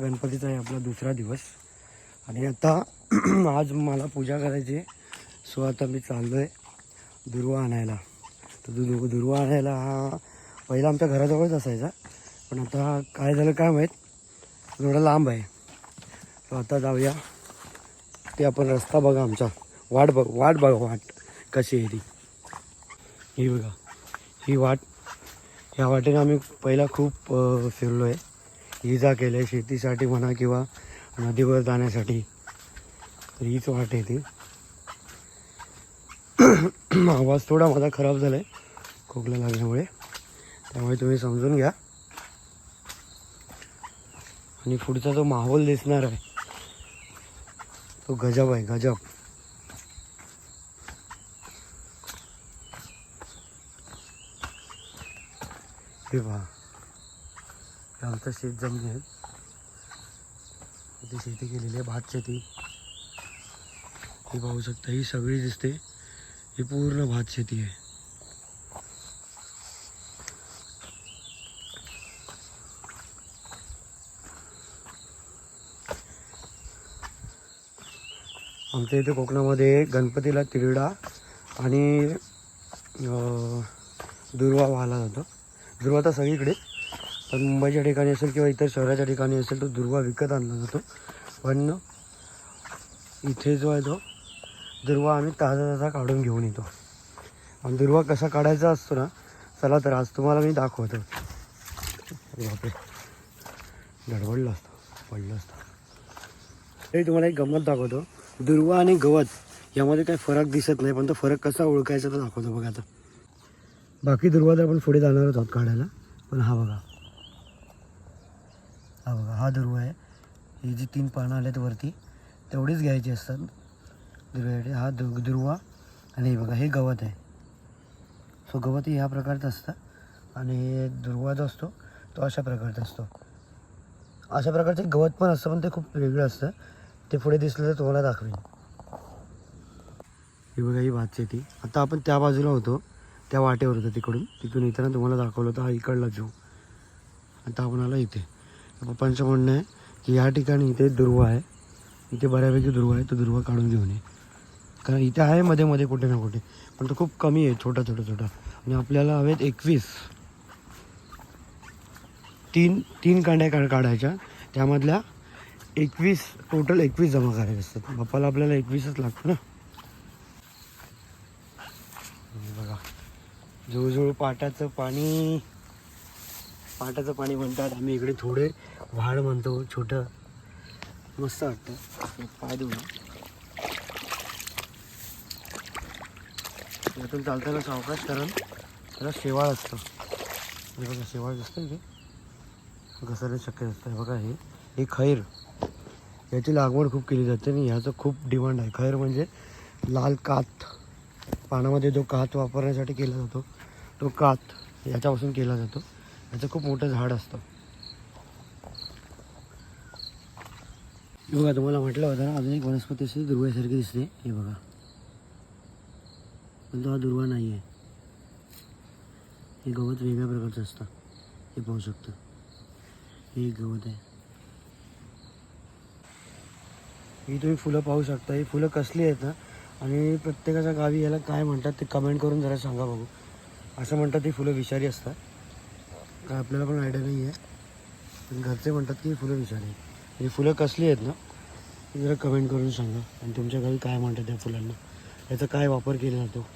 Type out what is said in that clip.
गणपतीचा आहे आपला दुसरा दिवस. आणि आता आज मला पूजा करायची आहे. सो आता मी चाललो आहे दुर्वा आणायला. तर दु दुर्वा आणायला हा पहिला आमच्या घराजवळच असायचा. पण आता काय झालं काय माहीत? थोडा लांब आहे. तर आता जाऊया. ते आपण रस्ता बघा आमचा. वाट बघ वाट बघा वाट कशी आहे ती. ही बघा. ही वाट ह्या वाटेने आम्ही पहिला खूप फिरलो आहे इजा केल्या शेतीसाठी म्हणा किंवा नदीवर जाण्यासाठी. तर हीच वाट आहे ती. आवाज थोडा माझा खराब झाला आहे खोकला लागल्यामुळे. त्यामुळे तुम्ही समजून घ्या. आणि पुढचा जो माहोल दिसणार आहे तो गजब आहे गजब. हे पहा. आमचं शेत जमीन आहे ती शेती केलेली आहे भात शेती. ही पाहू शकता ही सगळी दिसते. ही पूर्ण भात शेती आहे. आमच्या इथे कोकणामध्ये गणपतीला तिरडा आणि दुर्वा वाहला जातो. दुर्वा तर सगळीकडे. पण मुंबईच्या ठिकाणी असेल किंवा इतर शहराच्या ठिकाणी असेल तो दुर्वा विकत आणला जातो. पण इथे जो आहे तो दुर्वा आम्ही ताजा ताजा काढून घेऊन येतो. आणि दुर्वा कसा काढायचा असतो ना चला तर आज तुम्हाला मी दाखवतो. बापरे. दडबडलं असतं पडलं असतं. तरी तुम्हाला एक गंमत दाखवतो. दुर्वा आणि गवत यामध्ये काही फरक दिसत नाही पण तो फरक कसा ओळखायचा तो दाखवतो बघा आता. बाकी दुर्वा तर आपण पुढे जाणारच आहोत काढायला. पण हा बघा. हा बघा हा ध्रुव आहे. ही जी तीन पानं आल्यात वरती तेवढीच घ्यायची असतात. दुर्व्यासाठी हा दु दुर्वा आणि हे बघा हे गवत आहे. सो गवत ह्या प्रकारचं असतं. आणि दुर्वा जो असतो तो अशा प्रकारचा असतो. अशा प्रकारचे गवत पण असतं पण ते खूप वेगळं असतं. ते पुढे दिसलं तर तुम्हाला दाखवेन. ही बघा ही भात शेती आता आपण त्या बाजूला होतो. त्या वाटेवर होतो तिकडून. तिथून येताना तुम्हाला दाखवलं होतं हा इकडला जीव आता आपण आला इथे. पप्पांचं म्हणणं आहे की या ठिकाणी इथे दुर्वा आहे. इथे बऱ्यापैकी दुर्वा आहे. तो दुर्वा काढून घेऊन ये. कारण इथे आहे मध्ये मध्ये कुठे ना कुठे. पण तो खूप कमी आहे छोटा छोटा छोटा. आणि आपल्याला हवेत एकवीस तीन तीन कांड्या काढ काढायच्या. त्यामधल्या एकवीस टोटल एकवीस जमा करायचे असतात. बाप्पाला आपल्याला एकवीसच लागतं ना. बघा. जवळजवळ पाटाचं पाणी पाटाचं पाणी म्हणतात. आम्ही इकडे थोडे व्हाळ म्हणतो. छोटं. मस्त वाटतं. पाय देऊ यातून चालताना सावकाश कारण त्याला शेवाळ असतं. हे बघा शेवाळ दिसतं इथे. घसरणे शक्य असतं बघा हे हे खैर. याची लागवड खूप केली जाते आणि ह्याचं खूप डिमांड आहे. खैर म्हणजे लाल कात. पानामध्ये जो कात वापरण्यासाठी केला जातो तो कात याच्यापासून केला जातो. याचं खूप मोठं झाड असतं. हे बघा तुम्हाला म्हटलं होतं ना अजून एक वनस्पती असते दुर्व्यासारखी दिसते. हे बघा. पण तो हा दुर्वा नाही आहे हे गवत वेगळ्या प्रकारचं असतं. हे पाहू शकतं. हे एक गवत आहे. ही तुम्ही फुलं पाहू शकता. ही फुलं कसली आहेत ना? आणि प्रत्येकाच्या गावी याला काय म्हणतात ते कमेंट करून जरा सांगा बघू. असं म्हणतात ही फुलं विषारी असतात. काय आपल्याला पण आयडिया नाही आहे पण घरचे म्हणतात की फुलं विषारी आहेत. म्हणजे फुलं कसली आहेत ना जरा कमेंट करून सांगा. आणि तुमच्या घरी काय म्हणतात त्या फुलांना? याचा काय वापर केला जातो